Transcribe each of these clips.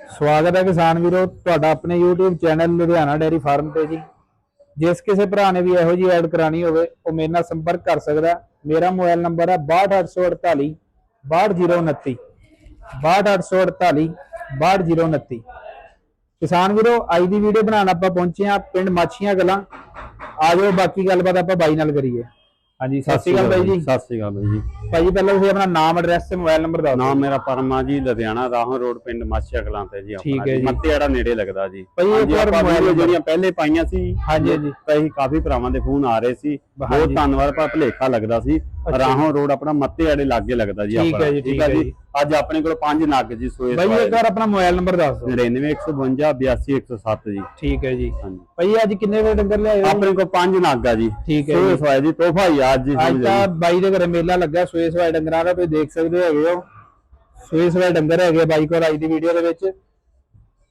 ਸਵਾਗਤ ਹੈ ਕਿਸਾਨ ਵੀਰੋ, ਤੁਹਾਡਾ ਆਪਣੇ YouTube channel Ludhiana dairy farm ਤੇ ਜੀ। ਜਿਸ ਕਿਸੇ ਭਰਾ ਨੇ ਵੀ ਇਹੋ ਜੀ ਐਡ ਕਰਾਣੀ ਹੋਵੇ, ਉਹ ਮੇਰੇ ਨਾਲ ਸੰਪਰਕ ਕਰ ਸਕਦਾ ਮੇਰਾ ਮੋਬਾਈਲ ਨੰਬਰ ਹੈ 62848 62029 62848 62029 ਕਿਸਾਨ ਵੀਰੋ, ਅੱਜ ਦੀ ਵੀਡੀਓ ਬਣਾਉਣ ਆਪਾਂ ਪਹੁੰਚੇ ਹਾਂ ਪਿੰਡ ਮਾਛੀਆਂ ਗਲਾਂ। ਆ ਜਾਓ, ਬਾਕੀ ਗੱਲਬਾਤ ਆਪਾਂ ਬਾਈ ਨਾਲ ਕਰੀਏ। ਹਾਂਜੀ ਸਤਿ ਸ਼੍ਰੀ ਅਕਾਲ ਬਾਈ ਜੀ। ਸਤਿ ਸ਼੍ਰੀ ਅਕਾਲ ਬਾਈ ਜੀ। ਭਾਈ ਜੀ ਪਹਿਲਾਂ ਤੁਸੀਂ ਆਪਣਾ ਨਾਮ ਐਡਰੈਸ ਤੇ ਮੋਬਾਈਲ ਨੰਬਰ ਦੱਸੋ ਨਾਮ ਮੇਰਾ ਪਰਮਾ ਜੀ ਲੁਧਿਆਣਾ ਰਾਹੋਂ ਰੋਡ ਪਿੰਡ ਮਾਛੀਆ ਕਲਾਂ ਤੇ ਜੀ ਜੀ। ਮੱਤੇੜਾ ਨੇੜੇ ਲੱਗਦਾ ਜੀ। ਭਾਈ ਇੱਕ ਵਾਰ number- ਜਿਹੜੀਆਂ ਪਹਿਲੇ ਪਾਈਆਂ ਸੀ ਹਾਂਜੀ, ਹਾਂਜੀ। ਤਾਂ ਅਸੀਂ ਕਾਫੀ ਭਰਾਵਾਂ ਦੇ ਫੋਨ ਆ ਰਹੇ ਸੀ। ਬਹੁਤ ਧੰਨਵਾਦ ਪਰ ਭਲੇਖਾ ਲੱਗਦਾ ਸੀ। ਰਾਹੋਂ ਰੋਡ ਆਪਣਾ ਮੱਤੇੜੇ ਲਾਗੇ ਲੱਗਦਾ ਜੀ ਠੀਕ ਹੈ ਜੀ, ਠੀਕ ਹੈ ਜੀ। ਅੱਜ ਆਪਣੇ ਕੋਲ ਪੰਜ ਨਗ ਜੀ ਸੋਏ ਭਾਈ ਇੱਕ ਵਾਰ ਆਪਣਾ ਮੋਬਾਈਲ ਨੰਬਰ ਦੱਸ ਦਿਓ। 99152 82107 ਜੀ। ਠੀਕ ਹੈ ਜੀ। ਭਾਈ ਅੱਜ ਕਿੰਨੇ ਵੇ ਡੰਗਰ ਲਿਆਏ ਹੋ ਆਪਣੇ ਕੋਲ ਪੰਜ ਨਗ ਆ ਜੀ। ਠੀਕ ਹੈ ਸੋਏ। ਸਵਾਏ ਜੀ ਤੋਹਫਾ ਹੀ ਅੱਜ ਜੀ ਅੱਜ ਤਾਂ ਬਾਈ ਦੇ ਘਰੇ ਮੇਲਾ ਲੱਗਾ ਸੂਏ ਸਵਾਏ ਡੰਗਰਾਂ ਦਾ ਤੁਸੀਂ ਦੇਖ ਸਕਦੇ ਹੈਗੇ ਹੋ। ਸੂਏ ਸਵਾਏ ਡੰਗਰ ਹੈਗੇ ਬਾਈ ਕੋਲ ਅੱਜ ਦੀ ਵੀਡੀਓ ਦੇ ਵਿੱਚ।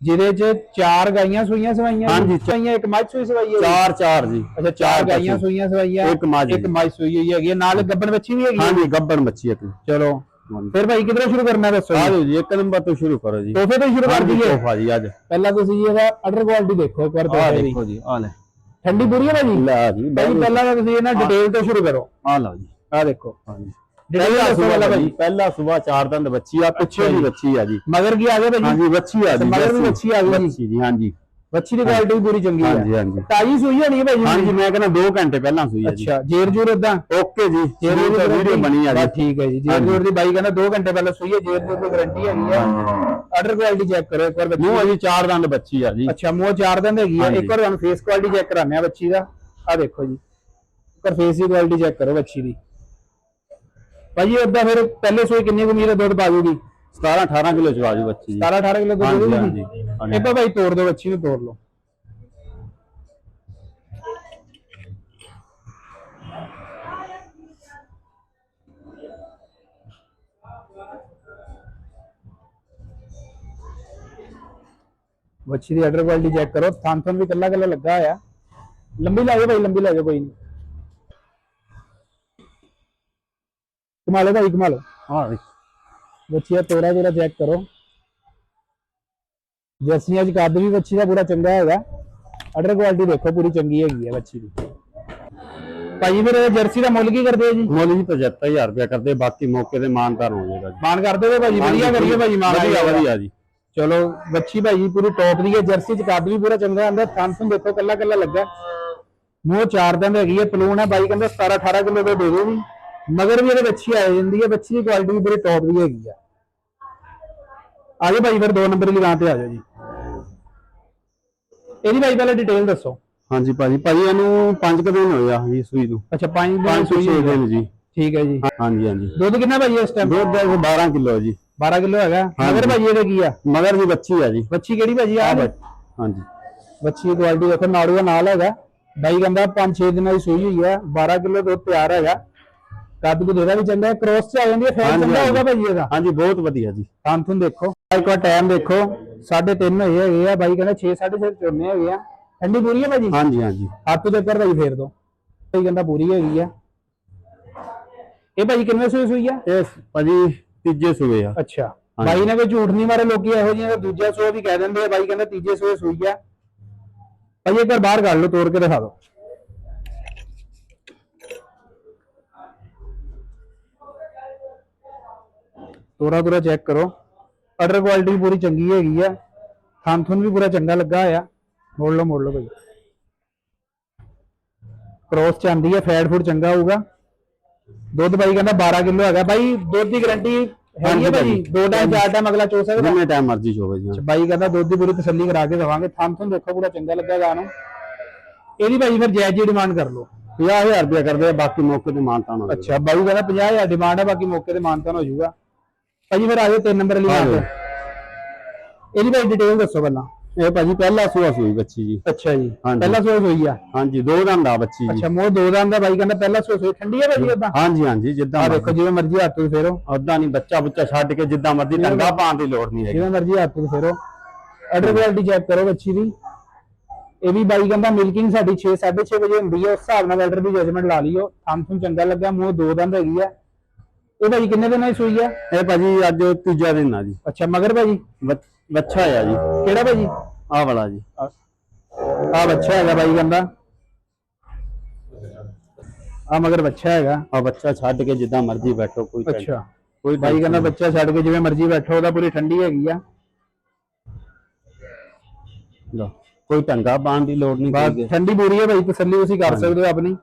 ਜਿਹਦੇ ਚ ਚਾਰ ਗਾਈਆਂ ਸੂਈਆਂ ਸਵਾਈਆਂ ਹਾਂਜੀ, ਸਵਾਈਆਂ ਇੱਕ ਮੱਝ ਸੂਈ ਸਵਾਈ ਹੈ ਚਾਰ ਚਾਰ ਜੀ। ਅੱਛਾ ਚਾਰ ਗਾਈਆਂ ਸੂਈਆਂ ਸਵਾਈਆਂ। ਇੱਕ ਮੱਝ ਇੱਕ ਮੱਝ ਸੂਈ ਹੋਈ ਹੈਗੀ ਹੈ, ਨਾਲ ਗੱਬਣ ਬੱਚੀ ਵੀ ਹੈਗੀ ਹੈ। ਹਾਂਜੀ ਗੱਬਣ ਬੱਚੀ ਇੱਕ। ਚਲੋ। ਫਿਰ ਭਾਈ ਕਿਧਰੋਂ ਸ਼ੁਰੂ ਕਰਨਾ ਦੱਸੋ ਆ ਜੀ ਜੀ ਇੱਕ ਨੰਬਰ ਤੋਂ ਸ਼ੁਰੂ ਕਰੋ ਜੀ। ਤੋਹਫੇ ਤੋਂ ਹੀ ਸ਼ੁਰੂ ਕਰ ਦਈਏ। ਤੋਹਫਾ ਜੀ ਅੱਜ ਪਹਿਲਾਂ ਤੁਸੀਂ ਜੀ ਇਹਦਾ ਅਡਰ ਕੁਆਲਿਟੀ ਦੇਖੋ ਇੱਕ ਵਾਰ ਆ ਤੋਹਫੇ ਦੀ। ਦੇਖੋ ਜੀ ਆ ਲੈ। ਠੰਡੀ ਪੂਰੀ ਹੈ ਨਾ ਜੀ? ਲੈ ਜੀ ਭਾਈ ਪਹਿਲਾਂ ਤਾਂ ਤੁਸੀਂ ਇਹਨਾਂ ਡਿਟੇਲ ਤੋਂ ਸ਼ੁਰੂ ਕਰੋ। ਆ ਲਓ ਜੀ। ਆ ਦੇਖੋ। ਹਾਂਜੀ। ਡਿਟੇਲ ਪਹਿਲਾ ਸੁਬਾ ਭਾਈ ਪਹਿਲਾ ਸੁਬਾ ਚਾਰ ਦੰਦ ਬੱਚੀ ਆ ਪਿੱਛੇ ਦੀ ਬੱਚੀ ਆ ਜੀ। ਮਗਰ ਕੀ ਆ ਗਿਆ ਭਾਈ? ਹਾਂਜੀ ਬੱਚੀ ਆ ਜੀ ਮਗਰ ਵੀ ਬੱਚੀ ਆ ਗਈ। ਜੀ। ਜੀ ਹਾਂਜੀ। ਬੱਚੀ ਦੀ ਕੁਆਲਿਟੀ ਪੂਰੀ ਚੰਗੀ ਹਾਂਜੀ ਹੈ ਹਾਂਜੀ। ਤਾਜੀ ਸੂਈ ਹੋਣੀ ਹੈ ਭਾਈ ਜੀ ਹਾਂਜੀ ਮੈਂ ਕਹਿੰਦਾ 2 ਘੰਟੇ ਪਹਿਲਾਂ ਸੂਈ ਆ ਜੀ। ਅੱਛਾ ਜੇਰ ਜੂਰ ਇਦਾਂ ਓਕੇ ਜੀ ਜੇਰ ਜੇਰ ਵੀਡੀਓ ਬਣੀ ਆ ਜੀ। ਠੀਕ ਹੈ ਜੀ ਜੇਰ ਹਾਂਜੀ। ਜੂਰ ਦੀ ਬਾਈ ਕਹਿੰਦਾ 2 ਘੰਟੇ ਪਹਿਲਾਂ ਸੂਈ ਹੈ ਜੇਰ ਜੂਰ ਦੀ ਗਾਰੰਟੀ ਹੈਗੀ ਹੈ ਆਰਡਰ ਕੁਆਲਿਟੀ ਚੈੱਕ ਕਰੋ ਇੱਕ ਵਾਰ ਬੱਚੀ ਮੂੰਹ ਅਜੀ ਚਾਰ ਦੰਦ ਬੱਚੀ ਆ ਜੀ। ਅੱਛਾ ਮੂੰਹ ਚਾਰ ਦਿਨ ਦੀ ਹੈਗੀ ਹੈ ਹਾਂਜੀ। ਇੱਕ ਵਾਰ ਤੁਹਾਨੂੰ ਫੇਸ ਕੁਆਲਿਟੀ ਚੈੱਕ ਕਰਾਉਂਦੇ ਆ ਬੱਚੀ ਦਾ। ਆ ਦੇਖੋ ਜੀ। ਇੱਕ ਵਾਰ ਫੇਸ ਦੀ ਕੁਆਲਿਟੀ ਚੈੱਕ ਕਰੋ ਬੱਚੀ ਦੀ। ਭਾਜੀ ਉਦਾਂ ਫਿਰ ਪਹਿਲੇ ਸੂਈ ਕਿੰਨੀ ਕੁ ਉਮੀਦ ਦੁੱਧ ਪਾ ਜੂਗੀ? 17 18 ਕਿਲੋ ਚਵਾ ਜੀ ਬੱਚੀ ਜੀ। 17 18 ਕਿਲੋ ਦੁੱਧ ਹਾਂਜੀ, ਹਾਂਜੀ, ਹਾਂਜੀ। ਇਹ ਤਾਂ ਭਾਈ ਤੋੜ ਦਿਓ ਬੱਚੀ ਨੂੰ ਤੋੜ ਲਓ। ਬੱਚੀ ਦੀ ਆਰਡਰ ਕੁਆਲਿਟੀ ਚੈੱਕ ਕਰੋ। ਥਾਂ ਥਾਂ ਵੀ ਕੱਲਾ ਕੱਲਾ ਲੱਗਾ ਆ ਲੰਬੀ ਲਾ ਜਾਓ ਭਾਈ ਲੰਬੀ ਲਾ ਜਾਓ ਕੋਈ ਨਹੀਂ। ਕਮਾ ਲਓ ਭਾਈ ਕਮਾ ਲਓ ਹਾਂ ਜੀ ਬੱਚੀ ਦਾ ਤੋਰਾ ਜਰਾ ਚੈੱਕ ਕਰੋ। ਜਰਸੀਆਂ ਚ ਕੱਦ ਵੀ ਬੱਚੀ ਦਾ ਪੂਰਾ ਚੰਗਾ ਹੈਗਾ। ਆਰਡਰ ਕੁਆਲਿਟੀ ਦੇਖੋ ਪੂਰੀ ਚੰਗੀ ਹੈਗੀ ਹੈ ਬੱਚੀ ਦੀ। ਭਾਈ ਇਹ ਜਰਸੀ ਦਾ ਮੁੱਲ ਕੀ ਕਰਦੇ ਹੋ ਜੀ? ਮੁੱਲ ਜੀ 75000 ਰੁਪਏ ਕਰਦੇ ਬਾਕੀ ਮੌਕੇ ਤੇ ਮਾਨਤਾਰ ਹੋ ਜਾਏਗਾ ਜੀ। ਮਾਨ ਕਰਦੇ ਹੋ ਭਾਜੀ ਵਧੀਆ ਕਰੀਏ ਭਾਜੀ ਮਾਨ ਵਧੀਆ ਵਧੀਆ ਜੀ। ਚਲੋ ਬੱਚੀ ਭਾਜੀ ਪੂਰੀ ਟੌਪ ਦੀ ਹੈ ਜਰਸੀ ਚ ਕੱਦ ਵੀ ਪੂਰਾ ਚੰਗਾ ਆਂਦਾ ਥੰਸਨ ਦੇਖੋ ਕੱਲਾ ਕੱਲਾ ਲੱਗਾ। ਮੂੰਹ ਚਾਰ ਦਿਨ ਹੈਗੀ ਹੈ ਪਲੂਨ ਹੈ ਬਾਈ ਕਹਿੰਦਾ 17 18 ਕਿਲੋ ਦੇ ਦੇ ਦੋ ਮਗਰ ਵੀ ਇਹਦੇ ਬੱਚੀ ਆ ਜਾਂਦੀ ਹੈ ਬੱਚੀ ਦੀ ਕੁਆਲਿਟੀ ਵੀ ਪੂਰੀ ਟੌਪ ਦੀ ਹੈਗੀ ਆ। ਆ ਜਾਓ ਭਾਈ ਫਿਰ ਦੋ ਨੰਬਰ ਦੀ ਤੇ ਆ ਜਾਓ ਜੀ। ਇਹਦੀ ਭਾਈ ਪਹਿਲਾਂ ਡਿਟੇਲ ਦੱਸੋ। ਹਾਂਜੀ ਭਾਜੀ ਭਾਜੀ ਇਹਨੂੰ 5 ਕੁ ਦਿਨ ਹੋਏ ਆ ਜੀ ਸੂਈ ਨੂੰ। ਅੱਛਾ ਪੰਜ ਦਿਨ 5 ਤੋਂ ਸੂਈ 6 ਹੋਈ ਹੈ। ਦਿਨ ਜੀ। ਠੀਕ ਹੈ ਜੀ। ਹਾਂਜੀ ਹਾਂਜੀ। ਦੁੱਧ ਕਿੰਨਾ ਭਾਈ ਇਸ ਟਾਈਮ ਦੁੱਧ ਦਾ 12 ਕਿਲੋ ਜੀ। 12 ਕਿਲੋ ਹੈਗਾ। ਮਗਰ ਭਾਜੀ ਇਹਦੇ ਕੀ ਆ? ਮਗਰ ਜੀ ਬੱਚੀ ਆ ਜੀ। ਬੱਚੀ ਕਿਹੜੀ ਭਾਜੀ ਆ ਹਾਂਜੀ। ਬੱਚੀ ਦੀ ਕੁਆਲਿਟੀ ਦੇਖੋ ਨਾੜੂ ਦਾ ਨਾਲ ਹੈਗਾ। ਬਾਈ ਕਹਿੰਦਾ 5-6 ਦਿਨਾਂ ਦੀ ਸੂਈ ਹੋਈ ਹੈ 12 ਕਿਲੋ ਦੁੱਧ ਤਿਆਰ ਹੈਗਾ। ਕੱਦ ਕੁ ਦੇਦਾ ਵੀ ਚੰਗਾ ਕ੍ਰੋਸ ਚ ਆ ਜਾਂਦੀ ਹੈ ਫੇਰ ਹਾਂਜੀ, ਚੰਗਾ। ਹੋਗਾ ਭਾਜੀ ਇਹਦਾ। ਹਾਂਜੀ ਬਹੁਤ ਵਧੀਆ ਜੀ। ਥਾਂ ਦੇਖੋ। ਇੱਕ ਵਾਰ ਟਾਈਮ ਦੇਖੋ 3:30 ਹੋਏ ਹੈਗੇ ਆ ਬਾਈ ਕਹਿੰਦਾ 6:30 ਚੋਨੇ ਹੈਗੇ ਆ। ਠੰਡੀ ਪੂਰੀ ਹੈ ਭਾਜੀ? ਹਾਂਜੀ ਹਾਂਜੀ। ਹੱਥ ਦੇ ਉੱਪਰ ਭਾਈ ਫੇਰ ਦੋ। ਭਾਈ ਕਹਿੰਦਾ ਪੂਰੀ ਹੈਗੀ ਆ। ਇਹ ਭਾਜੀ ਕਿੰਨੇ ਸੂਈ ਸੂਈ ਆ? ਇਹ ਭਾਜੀ ਤੀਜੇ ਸੂਏ ਆ। ਅੱਛਾ। ਬਾਈ ਨੇ ਕੋਈ ਝੂਠ ਨਹੀਂ ਮਾਰੇ ਲੋਕੀ ਇਹੋ ਜਿਹੀਆਂ ਦੂਜਾ ਸੂਆ ਵੀ ਕਹਿ ਦਿੰਦੇ ਆ ਬਾਈ ਕਹਿੰਦਾ ਤੀਜੇ ਸੂਏ ਸੂਈ ਆ। ਭਾਈ ਇੱਕ ਵਾਰ ਬਾਹਰ ਕੱਢ ਲਓ ਤੋੜ ਕੇ ਦਿਖਾ ਦਿਓ। ਤੋਰਾ ਤੋਰਾ ਚੈੱਕ ਕਰੋ। ਆਰਡਰ ਕੁਆਲਿਟੀ ਪੂਰੀ ਚੰਗੀ ਹੈਗੀ ਆ। ਥੁਨ ਵੀ ਪੂਰਾ ਚੰਗਾ ਲੱਗਾ ਆ ਮੋੜ ਲਓ ਮੋੜ ਲਓ ਭਾਈ ਕ੍ਰੋਸ ਚ ਆਂਦੀ ਹੈ ਫੈਟ ਫੂਡ ਚੰਗਾ ਹੋਊਗਾ। ਦੁੱਧ ਬਾਈ ਕਹਿੰਦਾ 12 ਕਿਲੋ ਹੈਗਾ। ਬਾਈ ਦੁੱਧ ਦੀ ਗਾਰੰਟੀ ਹੈਗੀ ਹੈ ਭਾਜੀ। ਦੋ ਟਾਈਮ ਚਾਰ ਟਾਈਮ ਅਗਲਾ ਚੋ ਸਕਦਾ। ਜਿੰਨੇ ਟਾਈਮ ਮਰਜ਼ੀ ਚੋਵੇ ਜੀ ਬਾਈ ਕਹਿੰਦਾ ਦੁੱਧ ਦੀ ਪੂਰੀ ਤਸੱਲੀ ਕਰਾ ਕੇ ਦਵਾਂਗੇ। ਥਾਂ ਥਾਂ ਦੇਖੋ ਪੂਰਾ ਚੰਗਾ ਲੱਗਾ ਗਾਨੂੰ ਇਹਦੀ ਭਾਈ ਫਿਰ ਜਾਇਜ਼ ਜੀ ਡਿਮਾਂਡ ਕਰ ਲਓ। 50000 ਰੁਪਏ ਕਰਦੇ ਆ ਬਾਕੀ ਮੌਕੇ ਤੇ ਮਾਨਤਾ ਨਾ ਅੱਛਾ ਬਾਈ ਕਹਿੰਦਾ 50000 ਡਿਮਾਂਡ ਹੈ ਬਾਕੀ ਮੌਕੇ ਤੇ ਮਾਨਤਾਨ ਹੋ ਜਾਊਗਾ। ਭਾਜੀ ਫਿਰ ਆਜੋ ਤਿੰਨ ਨੰਬਰ ਲਈ ਆਜੋ। ਇਹਦੀ ਭਾਈ ਡਿਟੇਲ ਦੱਸੋ ਪਹਿਲਾਂ। ਇਹ ਭਾਜੀ ਪਹਿਲਾ ਸੂਆ ਸੂਈ ਬੱਚੀ ਜੀ। ਅੱਛਾ ਜੀ। ਪਹਿਲਾ ਸੋਚ ਹੋਈ ਆ? ਹਾਂਜੀ ਦੋ ਦੰਦ ਆ ਬੱਚੀ ਜੀ। ਅੱਛਾ ਮੋਹ ਦੋ ਦੰਦ ਦਾ ਬਾਈ ਕਹਿੰਦਾ ਪਹਿਲਾ ਸੋਚ ਹੋਈ ਠੰਡੀ ਹੈ ਭਾਜੀ ਉਦਾਂ ਹਾਂਜੀ ਹਾਂਜੀ ਜਿੱਦਾਂ ਆ ਦੇਖੋ ਜਿਵੇਂ ਮਰਜ਼ੀ ਹੱਥ ਤੋਂ ਫੇਰੋ। ਉਦਾਂ ਨਹੀਂ ਬੱਚਾ ਬੁੱਚਾ ਛੱਡ ਕੇ ਜਿੱਦਾਂ ਮਰਜ਼ੀ ਟੰਗਾ ਪਾਉਣ ਦੀ ਲੋੜ ਨਹੀਂ ਹੈਗੀ। ਜਿਵੇਂ ਮਰਜ਼ੀ ਹੱਥ ਤੋਂ ਫੇਰੋ। ਆਰਡਰ ਕੁਆਲਿਟੀ ਚੈੱਕ ਕਰੋ ਬੱਚੀ ਦੀ। ਇਹ ਵੀ ਬਾਈ ਕਹਿੰਦਾ ਮਿਲਕਿੰਗ ਸਾਡੀ 6 6:30 ਵਜੇ ਹੁੰਦੀ ਹੈ ਉਸ ਹਿਸਾਬ ਨਾਲ ਆਰਡਰ ਦੀ ਜਜਮੈਂਟ ਲਾ ਲਿਓ ਥੰਮ ਚੰਗਾ ਲੱਗਾ ਮੂੰਹ ਦੋ ਦੰਦ ਹੈਗੀ ਆ। ਇਹ ਭਾਜੀ ਕਿੰਨੇ ਦਿਨਾਂ ਦੀ ਸੂਈ ਆ? ਇਹ ਭਾਜੀ ਅੱਜ ਤੀਜਾ ਦਿਨ ਆ ਜੀ। ਅੱਛਾ ਮਗਰ ਭਾਜੀ? ਬੱਚ- ਆ ਜੀ। ਕਿਹੜਾ ਭਾਜੀ? ਆਹ ਵਾਲਾ ਜੀ। ਆ ਬੱਚਾ ਹੈਗਾ ਬਾਈ ਕਹਿੰਦਾ। ਆ ਮਗਰ ਬੱਚਾ ਹੈਗਾ। ਆ ਬੱਚਾ ਛੱਡ ਕੇ ਜਿੱਦਾਂ ਮਰਜ਼ੀ ਬੈਠੋ ਕੋਈ ਅੱਛਾ। ਕੋਈ ਬਾਈ ਕਹਿੰਦਾ ਬੱਚਾ ਛੱਡ ਕੇ ਜਿਵੇਂ ਮਰਜ਼ੀ ਬੈਠੋ ਉਹਦਾ ਪੂਰੀ ਠੰਡੀ ਹੈਗੀ ਆ। ਲਓ, ਕੋਈ ਟੰਗਾ ਪਾਉਣ ਦੀ ਲੋੜ ਨਹੀਂ ਠੰਡੀ ਪੂਰੀ ਹੈ ਭਾਈ ਤਸੱਲੀ ਤੁਸੀਂ ਕਰ ਸਕਦੇ ਹੋ ਆਪਣੀ।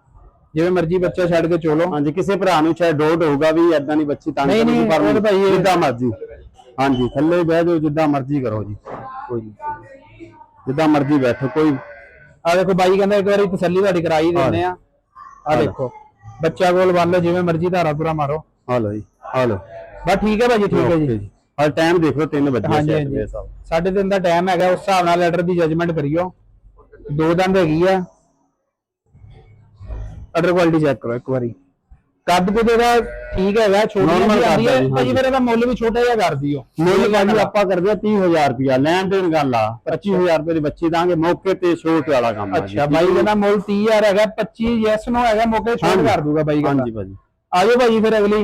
ਜਿਵੇਂ ਮਰਜ਼ੀ ਬੱਚਾ ਛੱਡ ਕੇ ਚੋਲੋ ਹਾਂਜੀ ਕਿਸੇ ਭਰਾ ਨੂੰ ਚਾਹੇ ਡੋਟ ਹੋਊਗਾ ਵੀ ਐਦਾਂ ਦੀ ਬੱਚੀ ਤੰਗ ਨਹੀਂ, ਨਹੀਂ, ਉਹ ਤਾਂ ਭਾਈ ਇਹ- ਜਿੱਦਾਂ ਮਰਜ਼ੀ। ਹਾਂਜੀ ਥੱਲੇ ਬਹਿ ਜਾਓ ਜਿੱਦਾਂ ਮਰਜ਼ੀ ਕਰੋ ਜੀ। ਕੋਈ ਨਹੀਂ। ਜਿੱਦਾਂ ਮਰਜ਼ੀ ਬੈਠੋ ਕੋਈ ਆ ਦੇਖੋ ਬਾਈ ਕਹਿੰਦਾ ਇੱਕ ਵਾਰੀ ਤਸੱਲੀ ਤੁਹਾਡੀ ਕਰਾਈ ਦਿੰਦੇ ਆ। ਆ ਦੇਖੋ ਬੱਚਾ ਕੋਲ ਬੰਨ ਲਓ ਜਿਵੇਂ ਮਰਜ਼ੀ ਧਾਰਾ ਪੂਰਾ ਮਾਰੋ। ਆ ਲਓ ਜੀ ਆ ਲਓ। ਬਸ ਠੀਕ ਹੈ ਭਾਜੀ ਠੀਕ ਹੈ ਜੀ। ਹਰ ਟਾਈਮ ਦੇਖੋ 3 ਵਜੇ ਹਾਂਜੀ, ਹਾਂਜੀ। ਸਾਢੇ ਤਿੰਨ ਦਾ ਟਾਈਮ ਹੈਗਾ ਉਸ ਹਿਸਾਬ ਨਾਲ ਲੈਟਰ ਦੀ ਜਜਮੈਂਟ ਕਰਿਓ। ਦੋ ਦੰਦ ਹੈਗੀ ਆ। ਅਦਰ ਕੁਆਲਿਟੀ ਚੈੱਕ ਕਰੋ ਇੱਕ ਵਾਰੀ। ਕੱਦ ਕੁਦ ਇਹਦਾ ਠੀਕ ਹੈਗਾ ਛੋਟੀ Normal ਜਿਹੀ ਆਉਂਦੀ ਕੱਦ ਹੈ ਹੈ ਜੀ, ਭਾਜੀ ਫਿਰ ਇਹਦਾ ਮੁੱਲ ਵੀ ਛੋਟਾ ਜਿਹਾ ਕਰ ਦਿਓ। ਮੁੱਲ ਭਾਜੀ ਆਪਾਂ ਕਰਦੇ ਆ 30000 ਰੁਪਿਆ ਲੈਣ ਦੇਣ ਗੱਲ ਆ। 25000 ਰੁਪਏ ਦੀ ਬੱਚੀ ਦਾਂਗੇ ਮੌਕੇ ਤੇ ਛੋਟ ਵਾਲਾ ਕੰਮ ਆ ਜੀ। ਅੱਛਾ ਬਾਈ ਕਹਿੰਦਾ ਮੁੱਲ 30000 ਹੈਗਾ 25 ਯੈਸ ਨੋ ਹੈਗਾ ਮੌਕੇ ਤੇ ਛੋਟ ਹਾਂਜੀ। ਕਰ ਦੂਗਾ ਬਾਈ ਕਹਿੰਦਾ ਹਾਂਜੀ ਭਾਜੀ। ਆਜੋ ਭਾਜੀ ਫਿਰ ਅਗਲੀ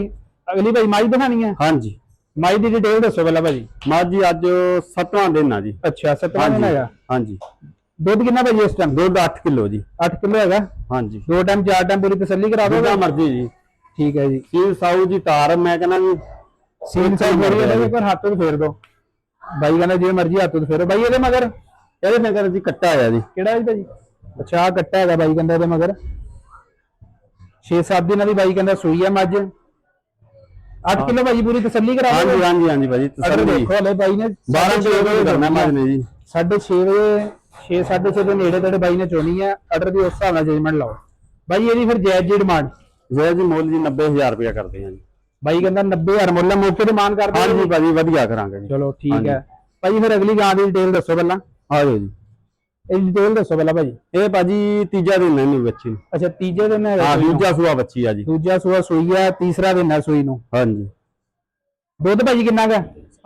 ਅਗਲੀ ਭਾਈ ਮਾਈ ਦਿਖਾਣੀ ਹੈ? ਹਾਂਜੀ। ਮਾਈ ਦੀ ਡਿਟੇਲ ਦੱਸੋ ਪਹਿਲਾਂ ਭਾਜੀ ਮਾਂ ਜੀ ਅੱਜ 7ਵਾਂ ਦਿਨ ਆ ਜੀ। ਅੱਛਾ ਸੱਤਵਾਂ ਦਿਨ ਹੈਗਾ। ਹਾਂਜੀ। ਦੁੱਧ ਕਿੰਨਾ ਭਾਜੀ ਇਸ ਟਾਈਮ ਦੁੱਧ 8 ਕਿਲੋ ਜੀ। 8 ਕਿਲੋ ਹੈਗਾ? ਹਾਂਜੀ। ਦੋ ਟਾਈਮ ਚਾਰ ਟਾਈਮ ਪੂਰੀ ਤਸੱਲੀ ਕਰਾ ਦੋਗੇ ਜਿੱਦਾਂ ਮਰਜ਼ੀ ਜੀ। ਠੀਕ ਹੈ ਜੀ। ਸੀਲ ਸਾਊ ਜੀ ਤਾਰ ਮੈਂ ਕਹਿੰਦਾ ਵੀ ਸੀਨ ਸਾਈਡ ਫੇਰੀ ਇਹਦੇ ਪਰ ਹੱਥ ਤੋਂ ਫੇਰ ਦੋ। ਬਾਈ ਕਹਿੰਦਾ ਜਿਵੇਂ ਮਰਜ਼ੀ ਹੱਥ ਤੋਂ ਫੇਰੋ। ਬਾਈ ਇਹਦੇ ਮਗਰ? ਇਹਦੇ ਮੈਂ ਕਹਿੰਦਾ ਜੀ ਕੱਟਾ ਆ ਜੀ। ਕਿਹੜਾ ਜੀ ਭਾਜੀ ਅੱਛਾ ਆਹ ਕੱਟਾ ਹੈਗਾ ਬਾਈ ਕਹਿੰਦਾ ਇਹਦੇ ਮਗਰ। 6-7 ਦਿਨਾਂ ਦੀ ਬਾਈ ਕਹਿੰਦਾ ਸੂਈ ਹੈ ਮੱਝ। 8 ਕਿਲੋ ਭਾਜੀ ਪੂਰੀ ਤਸੱਲੀ ਕਰਾ ਹਾਂਜੀ ਦੋਗੇ ਹਾਂਜੀ ਹਾਂਜੀ ਭਾਜੀ ਤਸੱਲੀ। ਦੇਖੋ ਹਲੇ ਬਾਈ ਨੇ 12 ਕਿਲੋ ਕਰਨਾ ਮਾਜ ਨੇ ਜੀ। 6:30 ਵਜੇ 6:30 ਦੇ ਨੇੜੇ ਤੇੜੇ ਬਾਈ ਨੇ ਚੋਣੀ ਹੈ ਆਰਡਰ ਦੀ ਉਸ ਹਿਸਾਬ ਨਾਲ ਜਜਮੈਂਟ ਲਾਓ। ਬਾਈ ਇਹਦੀ ਫਿਰ ਜਾਇਜ਼ ਜੀ ਡਿਮਾਂਡ ਜੇ ਜੀ ਮੁੱਲ ਜੀ 90000 ਰੁਪਇਆ ਕਰਦੇ ਹਾਂ ਜੀ। ਬਾਈ ਕਹਿੰਦਾ 90000 ਮੁੱਲ ਹੈ, ਮੌਕੇ ਤੇ ਮਾਨ ਕਰ ਦਿਓ ਹਾਂਜੀ ਭਾਜੀ ਵਧੀਆ ਕਰਾਂਗੇ ਜੀ। ਚਲੋ ਠੀਕ ਹੈ ਭਾਜੀ ਫਿਰ ਅਗਲੀ ਗਾਂ ਦੀ ਡਿਟੇਲ ਦੱਸੋ ਪਹਿਲਾਂ। ਆ ਜਾਓ ਜੀ। ਇਹ ਡਿਟੇਲ ਦੱਸੋ ਪਹਿਲਾਂ ਭਾਜੀ। ਇਹ ਭਾਜੀ ਤੀਜਾ ਦਿਨ ਹੈ ਇਹਨੂੰ ਬੱਚੀ ਨੂੰ। ਅੱਛਾ ਤੀਜੇ ਦਿਨ ਹਾਂ। ਨੂੰ। ਦੂਜਾ ਸੂਆ ਬੱਚੀ ਆ ਜੀ। ਦੂਜਾ ਸੂਆ ਸੂਈ ਹੈ ਤੀਸਰਾ ਦਿਨ ਹੈ ਸੂਈ ਨੂੰ। ਹਾਂਜੀ। ਦੁੱਧ ਭਾਜੀ ਕਿੰਨਾ ਹੈ?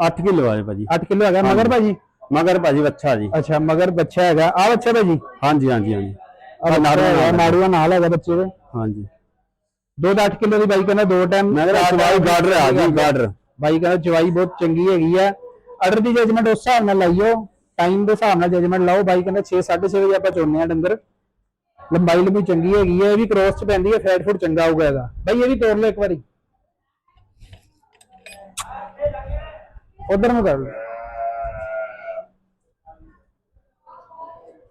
8 ਕਿਲੋ ਆ ਭਾਜੀ। 8 ਕਿਲੋ ਹੈਗਾ। ਮਗਰ ਭਾਜੀ ਮਗਰ ਭਾਜੀ ਬੱਚਾ ਜੀ। ਅੱਛਾ ਮਗਰ ਬੱਚਾ ਹੈਗਾ। ਆ ਬੱਚਾ ਭਾਜੀ? ਹਾਂਜੀ ਹਾਂਜੀ ਹਾਂਜੀ। ਆ ਨਾੜੂ ਨਾਲ ਹੈਗਾ। ਬੱਚੇ ਦੇ। ਹਾਂਜੀ। ਦੁੱਧ 8 ਕਿਲੋ ਦੀ ਬਾਈ ਕਹਿੰਦਾ ਦੋ ਟਾਈਮ ਮੈਂ ਕਹਿੰਦਾ ਚਵਾਈ ਆ ਜੀ ਗਾਡਰ ਬਾਈ ਕਹਿੰਦਾ ਚਵਾਈ ਬਹੁਤ ਚੰਗੀ ਹੈਗੀ ਆ। ਆਰਡਰ ਦੀ ਜਜਮੈਂਟ ਉਸ ਹਿਸਾਬ ਨਾਲ ਲਾਈਓ। ਟਾਈਮ ਦੇ ਹਿਸਾਬ ਨਾਲ ਜਜਮੈਂਟ ਲਾਓ। ਬਾਈ ਕਹਿੰਦਾ 6 6:30 ਵਜੇ ਆਪਾਂ ਚੋਣਨੇ ਆ ਡੰਗਰ। ਲੰਬਾਈ ਲੰਬੀ ਚੰਗੀ ਹੈਗੀ ਹੈ ਇਹ ਵੀ ਕ੍ਰੋਸ ਚ ਪੈਂਦੀ ਹੈ ਫੈਟ ਫੂਡ ਚੰਗਾ ਹੋਊਗਾ ਇਹਦਾ। ਬਾਈ ਇਹ ਵੀ ਤੋੜ ਲਓ ਇੱਕ ਵਾਰੀ। ਉਧਰ ਨੂੰ ਕਰ ਲਓ।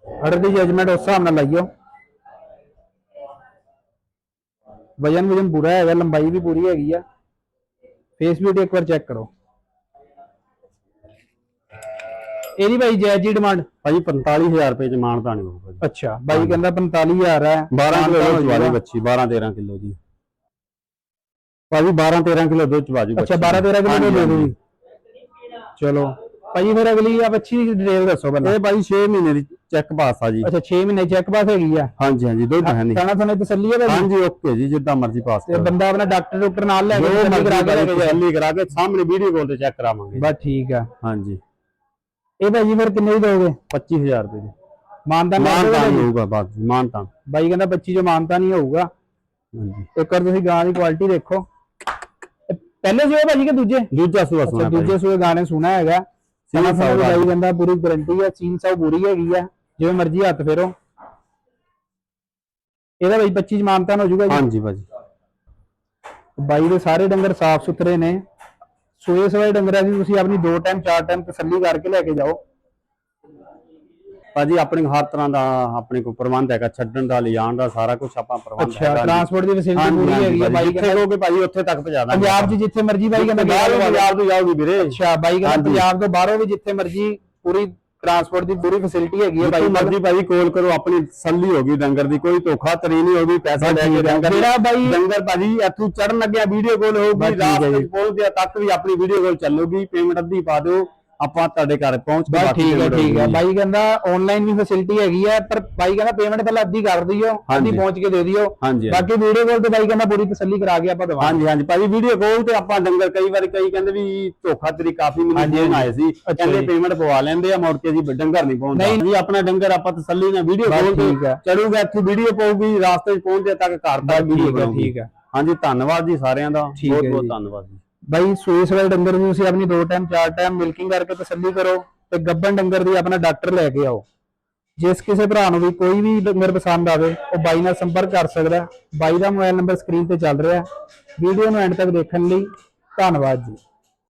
ਆਰਡਰ ਦੀ ਜਜਮੈਂਟ ਉਸ ਹਿਸਾਬ ਨਾਲ ਲਾਈਓ। ਵਜਨ ਵਜਨ ਪੂਰਾ ਹੈਗਾ ਲੰਬਾਈ ਵੀ ਪੂਰੀ ਹੈਗੀ ਆ। ਫੇਸ ਬਿਊਟੀ ਇੱਕ ਵਾਰ ਚੈੱਕ ਕਰੋ। ਇਹਦੀ ਭਾਈ ਜਾਇਜ਼ ਜੀ ਡਿਮਾਂਡ ਭਾਜੀ 45000 ਰੁਪਏ ਚ ਮਾਨਤਾ ਨਹੀਂ ਹੋਊਗਾ ਜੀ। ਅੱਛਾ ਬਾਈ ਕਹਿੰਦਾ 45000 ਹੈ। 12 ਕਿਲੋ ਮਾਨਤਾਨ ਹੋ ਦੁੱਧ ਵਾਲੀ ਜਾਊਗਾ। ਬੱਚੀ 12 13 ਕਿਲੋ ਜੀ। ਭਾਜੀ 12 13 ਕਿਲੋ ਦੁੱਧ ਚ ਬਾਜੂ ਅੱਛਾ 12 13 ਕਿਲੋ ਦੇ ਦੋ ਜੀ। ਚਲੋ। ਭਾਈ ਫਿਰ ਅਗਲੀ ਆ ਬੱਚੀ ਦੀ ਡਿਟੇਲ ਦੱਸੋ ਪਹਿਲਾਂ। ਇਹ ਭਾਜੀ 6 ਮਹੀਨੇ ਦੀ ਚੈੱਕ ਪਾਸ ਆ ਜੀ। ਅੱਛਾ 6 ਮਹੀਨੇ ਚੈੱਕ ਪਾਸ ਹੈਗੀ ਆ? ਹਾਂਜੀ ਹਾਂਜੀ ਦੁੱਧ ਹੈ ਨਹੀਂ। ਖਾਣਾ ਤੁਹਾਨੂੰ ਤਸੱਲੀ ਹੈ ਭਾਈ ਹਾਂਜੀ ਓਕੇ ਜੀ ਜਿੱਦਾਂ ਮਰਜ਼ੀ ਪਾਸ ਤੇ ਬੰਦਾ ਆਪਣਾ ਡਾਕਟਰ ਡਾਕਟਰ ਨਾਲ ਲੈ ਕੇ ਕਰਾ ਕੇ ਤਸੱਲੀ ਕਰਾ ਕੇ ਸਾਹਮਣੇ ਵੀਡੀਓ ਕਾਲ ਤੇ ਚੈੱਕ ਕਰਾਵਾਂਗੇ। ਬਸ ਠੀਕ ਆ। ਹਾਂਜੀ। ਇਹ ਭਾਜੀ ਫਿਰ ਕਿੰਨੇ ਦੀ ਦੋਗੇ? 25000 ਰੁਪਏ ਦੀ। ਮਾਨਤਾ ਮਾਨਤਾ ਹੋਊਗਾ ਬਾਤ ਮਾਨਤਾ ਬਾਈ ਕਹਿੰਦਾ 25 ਜੋ ਮਾਨਤਾ ਨਹੀਂ ਹੋਊਗਾ। ਹਾਂਜੀ। ਇੱਕ ਵਾਰ ਤੁਸੀਂ ਗਾਂ ਦੀ ਕੁਆਲਿਟੀ ਦੇਖੋ। ਪਹਿਲੇ ਸੂਏ ਭਾਜੀ ਕਿ ਦੂਜੇ? ਦੂਜਾ ਸੂਆ ਸੁਣਾ ਭਾਜੀ ਦੂਜੇ ਸੂਏ ਗਾਣੇ ਸੁਣਾ ਹੈਗਾ। ਸਾਊ ਸਾਊ ਬਾਈ ਕਹਿੰਦਾ ਪੂਰੀ ਗਾਰੰਟੀ ਹੈ ਸੀਨ ਸਾਊ ਪੂਰੀ ਹੈਗੀ ਆ। ਜਿਵੇਂ ਮਰਜ਼ੀ ਹੱਥ ਫੇਰੋ। ਇਹਦਾ ਬਾਈ 25 ਮਾਨਤਾ ਹੋ ਜਾਊਗਾ ਜੀ। ਹਾਂਜੀ ਭਾਜੀ। ਬਾਈ ਦੇ ਸਾਰੇ ਡੰਗਰ ਸਾਫ਼ ਸੁਥਰੇ ਨੇ। ਸੂਏ ਸਵਾਏ ਡੰਗਰਾਂ ਦੀ ਤੁਸੀਂ ਆਪਣੀ ਦੋ ਟਾਈਮ ਚਾਰ ਟਾਈਮ ਤਸੱਲੀ ਕਰਕੇ ਲੈ ਕੇ ਜਾਓ। ਭਾਜੀ ਆਪਣੇ ਕੋਲ ਹਰ ਤਰ੍ਹਾਂ ਦਾ ਆਪਣੇ ਕੋਲ ਪ੍ਰਬੰਧ ਹੈਗਾ ਛੱਡਣ ਦਾ ਲਿਜਾਣ ਦਾ ਸਾਰਾ ਕੁਝ ਆਪਾਂ ਪ੍ਰਬੰਧ ਅੱਛਾ ਟਰਾਂਸਪੋਰਟ ਦੀ ਫੈਸਿਲਿਟੀ ਪੂਰੀ ਹੈਗੀ ਆ ਬਾਈ ਕਹਿੰਦਾ ਕਹੋਗੇ ਭਾਜੀ ਉੱਥੇ ਤੱਕ ਪਹੁੰਚਾ ਦਾਂਗੇ ਪੰਜਾਬ 'ਚ ਜਿੱਥੇ ਮਰਜ਼ੀ ਬਾਈ ਕਹਿੰਦਾ ਪੰਜਾਬ ਤੋਂ ਜਾਓਗੀ ਵੀਰੇ। ਅੱਛਾ ਬਾਈ ਕਹਿੰਦਾ। ਪੰਜਾਬ ਤੋਂ ਬਾਹਰੋਂ ਵੀ ਜਿੱਥੇ ਮਰਜ਼ੀ ਪੂਰੀ ਟਰਾਂਸਪੋਰਟ ਦੀ ਪੂਰੀ ਫੈਸਿਲਿਟੀ ਹੈਗੀ ਹੈ ਬਾਈ ਜਿੱਥੇ ਮਰਜ਼ੀ ਭਾਜੀ ਕੋਲ ਕਰੋ ਆਪਣੀ ਤਸੱਲੀ ਹੋਗੀ ਡੰਗਰ ਦੀ ਕੋਈ ਧੋਖਾ ਤਰੀ ਨਹੀਂ ਹੋਗੀ ਪੈਸਾ ਲੈ ਕੇ ਡੰਗਰ ਜਿਹੜਾ ਬਾਈ ਡੰਗਰ ਭਾਜੀ ਇੱਥੋਂ ਚੜਨ ਲੱਗਿਆ ਵੀਡੀਓ ਕਾਲ ਹੋਊਗੀ ਹੈ ਜੀ। ਚ ਪਹੁੰਚਦਿਆਂ ਤੱਕ ਵੀ ਆਪਣੀ ਵੀਡੀਓ ਕਾਲ ਚੱਲੂਗੀ ਪੇਮੈਂਟ ਅੱਧੀ ਪਾ ਦਿਓ। ਆਪਾਂ ਤੁਹਾਡੇ ਘਰ ਪਹੁੰਚ ਕੇ ਬਸ ਬਾਕੀ ਠੀਕ ਹੈ ਠੀਕ ਹੈ। ਬਾਈ ਕਹਿੰਦਾ ਆਨਲਾਈਨ ਵੀ ਫੈਸਿਲਿਟੀ ਹੈਗੀ ਹੈ ਪਰ ਬਾਈ ਕਹਿੰਦਾ ਪੇਮੈਂਟ ਪਹਿਲਾਂ ਅੱਧੀ ਕਰ ਦਿਓ ਅੱਧੀ ਹਾਂਜੀ। ਪਹੁੰਚ ਕੇ ਦੇ ਦਿਓ ਹਾਂਜੀ ਹਾਂਜੀ। ਬਾਕੀ ਵੀਡੀਓ ਕਾਲ ਤੇ ਬਾਈ ਕਹਿੰਦਾ ਪੂਰੀ ਤਸੱਲੀ ਕਰਾ ਕੇ ਆਪਾਂ ਦਵਾਂਗੇ ਹਾਂਜੀ ਹਾਂਜੀ ਭਾਜੀ ਵੀਡੀਓ ਕਾਲ ਤੇ ਆਪਾਂ ਡੰਗਰ ਕਈ ਵਾਰੀ ਕਈ ਕਹਿੰਦੇ ਵੀ ਧੋਖਾ ਤਰੀ ਕਾਫੀ ਮੈਨੂੰ ਹਾਂਜੀ, ਫੋਨ ਆਏ ਸੀ ਅੱਛਾ ਕਹਿੰਦੇ ਜੀ। ਪੇਮੈਂਟ ਪਵਾ ਲੈਂਦੇ ਆ ਮੁੜ ਕੇ ਜੀ ਡੰਗਰ ਨਹੀਂ ਪਹੁੰਚਦਾ ਨਹੀਂ। ਜੀ ਆਪਣਾ ਡੰਗਰ ਆਪਾਂ ਤਸੱਲੀ ਨਾਲ ਵੀਡੀਓ ਬਸ ਕਾਲ ਠੀਕ ਹੈ। ਤੇ ਚੜੂਗਾ ਇੱਥੇ ਵੀਡੀਓ ਪਾਊਗੀ ਰਾਸਤੇ 'ਚ ਪਹੁੰਚਦੇ ਤੱਕ ਘਰ ਤੱਕ ਵੀਡੀਓ ਠੀਕ ਹੈ ਠੀਕ ਹੈ ਹਾਂਜੀ ਧੰਨਵਾਦ ਜੀ ਸਾਰਿਆਂ ਦਾ ਠੀਕ ਹੈ ਬਹੁਤ ਬਹੁਤ ਜੀ। ਧੰਨਵਾਦ ਜੀ ਬਾਈ ਸੂਏ ਵਾਲੇ ਡੰਗਰ ਨੂੰ ਤੁਸੀਂ ਆਪਣੀ ਦੋ ਟਾਈਮ, ਚਾਰ ਟਾਈਮ ਮਿਲਕਿੰਗ ਕਰਕੇ ਤਸੱਲੀ ਕਰੋ ਤੇ ਗੱਬਨ ਡੰਗਰ ਦੀ ਆਪਣਾ ਡਾਕਟਰ ਲੈ ਕੇ ਆਓ। ਜਿਸ ਕਿਸੇ ਭਰਾ ਨੂੰ ਵੀ ਕੋਈ ਵੀ ਡੰਗਰ ਪਸੰਦ ਆਵੇ, ਉਹ ਬਾਈ ਨਾਲ ਸੰਪਰਕ ਕਰ ਸਕਦਾ ਬਾਈ ਦਾ ਮੋਬਾਈਲ ਨੰਬਰ ਸਕਰੀਨ ਤੇ ਚੱਲ ਰਿਹਾ ਵੀਡੀਓ ਨੂੰ ਐਂਡ ਤੱਕ ਦੇਖਣ ਲਈ ਧੰਨਵਾਦ ਜੀ।